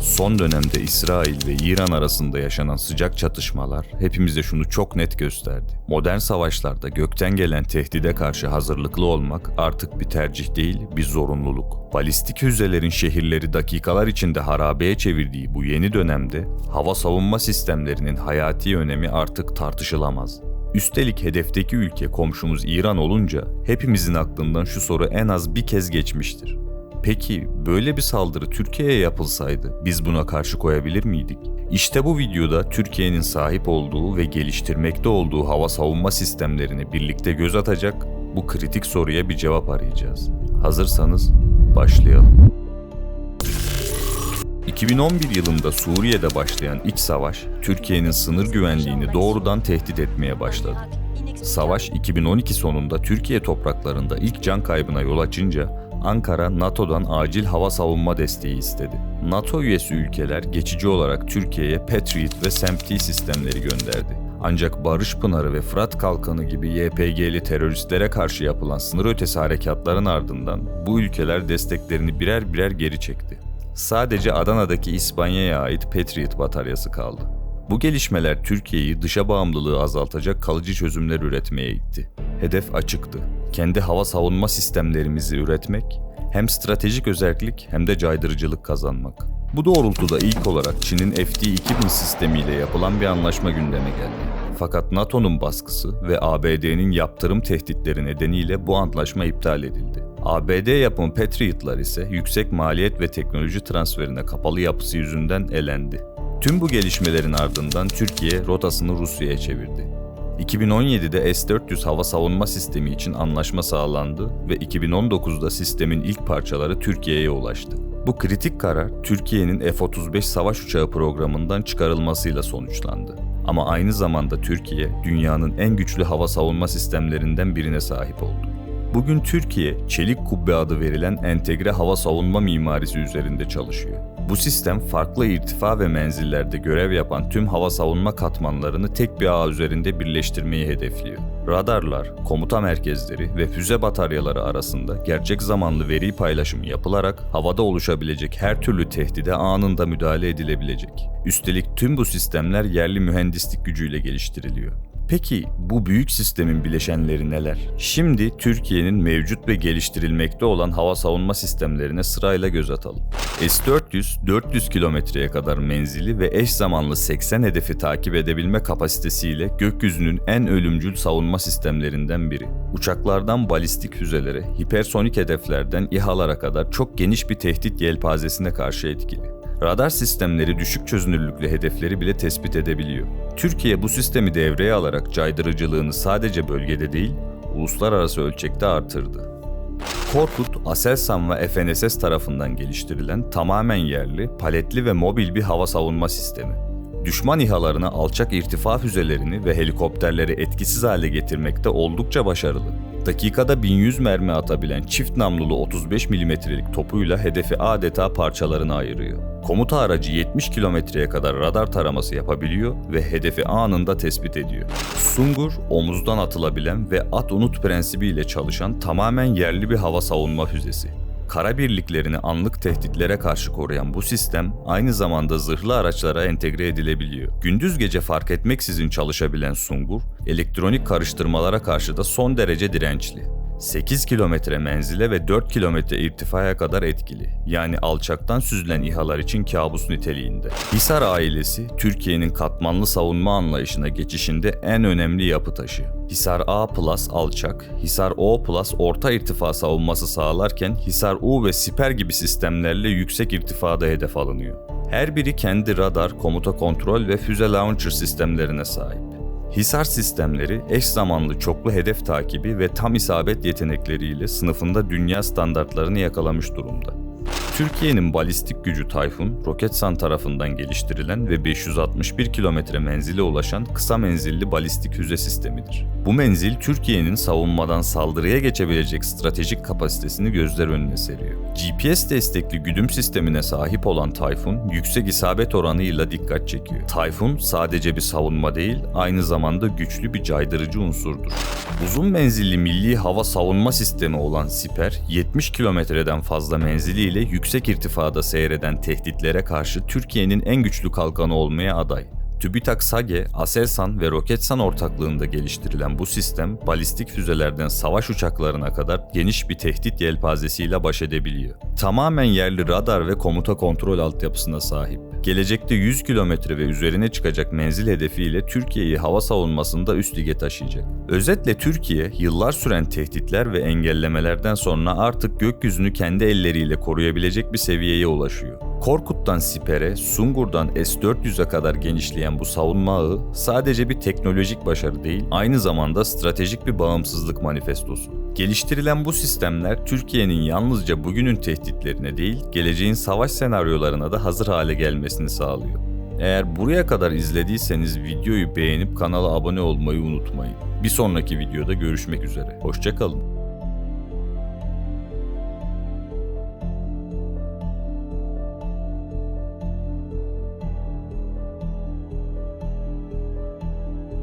Son dönemde İsrail ve İran arasında yaşanan sıcak çatışmalar hepimize şunu çok net gösterdi. Modern savaşlarda gökten gelen tehdide karşı hazırlıklı olmak artık bir tercih değil, bir zorunluluk. Balistik füzelerin şehirleri dakikalar içinde harabeye çevirdiği bu yeni dönemde hava savunma sistemlerinin hayati önemi artık tartışılamaz. Üstelik hedefteki ülke komşumuz İran olunca hepimizin aklından şu soru en az bir kez geçmiştir. Peki böyle bir saldırı Türkiye'ye yapılsaydı biz buna karşı koyabilir miydik? İşte bu videoda Türkiye'nin sahip olduğu ve geliştirmekte olduğu hava savunma sistemlerini birlikte göz atacak bu kritik soruya bir cevap arayacağız. Hazırsanız başlayalım. 2011 yılında Suriye'de başlayan iç savaş, Türkiye'nin sınır güvenliğini doğrudan tehdit etmeye başladı. Savaş 2012 sonunda Türkiye topraklarında ilk can kaybına yol açınca Ankara NATO'dan acil hava savunma desteği istedi. NATO üyesi ülkeler geçici olarak Türkiye'ye Patriot ve SAMP-T sistemleri gönderdi. Ancak Barış Pınarı ve Fırat Kalkanı gibi YPG'li teröristlere karşı yapılan sınır ötesi harekatların ardından bu ülkeler desteklerini birer birer geri çekti. Sadece Adana'daki İspanya'ya ait Patriot bataryası kaldı. Bu gelişmeler Türkiye'yi dışa bağımlılığı azaltacak kalıcı çözümler üretmeye itti. Hedef açıktı. Kendi hava savunma sistemlerimizi üretmek, hem stratejik özellik hem de caydırıcılık kazanmak. Bu doğrultuda ilk olarak Çin'in FD-2000 sistemiyle yapılan bir anlaşma gündeme geldi. Fakat NATO'nun baskısı ve ABD'nin yaptırım tehditleri nedeniyle bu antlaşma iptal edildi. ABD yapımı Patriot'lar ise yüksek maliyet ve teknoloji transferine kapalı yapısı yüzünden elendi. Tüm bu gelişmelerin ardından Türkiye rotasını Rusya'ya çevirdi. 2017'de S-400 hava savunma sistemi için anlaşma sağlandı ve 2019'da sistemin ilk parçaları Türkiye'ye ulaştı. Bu kritik karar Türkiye'nin F-35 savaş uçağı programından çıkarılmasıyla sonuçlandı. Ama aynı zamanda Türkiye dünyanın en güçlü hava savunma sistemlerinden birine sahip oldu. Bugün Türkiye, Çelik Kubbe adı verilen entegre hava savunma mimarisi üzerinde çalışıyor. Bu sistem farklı irtifa ve menzillerde görev yapan tüm hava savunma katmanlarını tek bir ağ üzerinde birleştirmeyi hedefliyor. Radarlar, komuta merkezleri ve füze bataryaları arasında gerçek zamanlı veri paylaşımı yapılarak havada oluşabilecek her türlü tehdide anında müdahale edilebilecek. Üstelik tüm bu sistemler yerli mühendislik gücüyle geliştiriliyor. Peki bu büyük sistemin bileşenleri neler? Şimdi Türkiye'nin mevcut ve geliştirilmekte olan hava savunma sistemlerine sırayla göz atalım. S-400 400 kilometreye kadar menzili ve eş zamanlı 80 hedefi takip edebilme kapasitesiyle gökyüzünün en ölümcül savunma sistemlerinden biri. Uçaklardan balistik füzelere, hipersonik hedeflerden İHA'lara kadar çok geniş bir tehdit yelpazesine karşı etkili. Radar sistemleri düşük çözünürlüklü hedefleri bile tespit edebiliyor. Türkiye bu sistemi devreye alarak caydırıcılığını sadece bölgede değil, uluslararası ölçekte artırdı. Korkut, Aselsan ve FNSS tarafından geliştirilen tamamen yerli, paletli ve mobil bir hava savunma sistemi. Düşman İHA'larına alçak irtifa füzelerini ve helikopterleri etkisiz hale getirmekte oldukça başarılı. Dakikada 1100 mermi atabilen çift namlulu 35 milimetrelik topuyla hedefi adeta parçalarına ayırıyor. Komuta aracı 70 kilometreye kadar radar taraması yapabiliyor ve hedefi anında tespit ediyor. Sungur, omuzdan atılabilen ve at unut prensibiyle çalışan tamamen yerli bir hava savunma füzesi. Kara birliklerini anlık tehditlere karşı koruyan bu sistem aynı zamanda zırhlı araçlara entegre edilebiliyor. Gündüz gece fark etmeksizin çalışabilen Sungur, elektronik karıştırmalara karşı da son derece dirençli. 8 kilometre menzile ve 4 kilometre irtifaya kadar etkili. Yani alçaktan süzülen İHA'lar için kabus niteliğinde. Hisar ailesi, Türkiye'nin katmanlı savunma anlayışına geçişinde en önemli yapı taşı. Hisar A Plus alçak, Hisar O Plus orta irtifa savunması sağlarken Hisar U ve Siper gibi sistemlerle yüksek irtifada hedef alınıyor. Her biri kendi radar, komuta kontrol ve füze launcher sistemlerine sahip. Hisar sistemleri eş zamanlı çoklu hedef takibi ve tam isabet yetenekleriyle sınıfında dünya standartlarını yakalamış durumda. Türkiye'nin balistik gücü Tayfun, Roketsan tarafından geliştirilen ve 561 kilometre menzile ulaşan kısa menzilli balistik füze sistemidir. Bu menzil Türkiye'nin savunmadan saldırıya geçebilecek stratejik kapasitesini gözler önüne seriyor. GPS destekli güdüm sistemine sahip olan Tayfun, yüksek isabet oranıyla dikkat çekiyor. Tayfun sadece bir savunma değil, aynı zamanda güçlü bir caydırıcı unsurdur. Uzun menzilli milli hava savunma sistemi olan Siper, 70 kilometreden fazla menziliyle yüksek yüksek irtifada seyreden tehditlere karşı Türkiye'nin en güçlü kalkanı olmaya aday. TÜBİTAK SAGE, Aselsan ve Roketsan ortaklığında geliştirilen bu sistem, balistik füzelerden savaş uçaklarına kadar geniş bir tehdit yelpazesiyle baş edebiliyor. Tamamen yerli radar ve komuta kontrol altyapısına sahip. Gelecekte 100 kilometre ve üzerine çıkacak menzil hedefiyle Türkiye'yi hava savunmasında üst lige taşıyacak. Özetle Türkiye, yıllar süren tehditler ve engellemelerden sonra artık gökyüzünü kendi elleriyle koruyabilecek bir seviyeye ulaşıyor. Korkut'tan Siper'e, Sungur'dan S-400'e kadar genişleyen bu savunma ağı sadece bir teknolojik başarı değil, aynı zamanda stratejik bir bağımsızlık manifestosu. Geliştirilen bu sistemler Türkiye'nin yalnızca bugünün tehditlerine değil, geleceğin savaş senaryolarına da hazır hale gelmesini sağlıyor. Eğer buraya kadar izlediyseniz videoyu beğenip kanala abone olmayı unutmayın. Bir sonraki videoda görüşmek üzere. Hoşçakalın.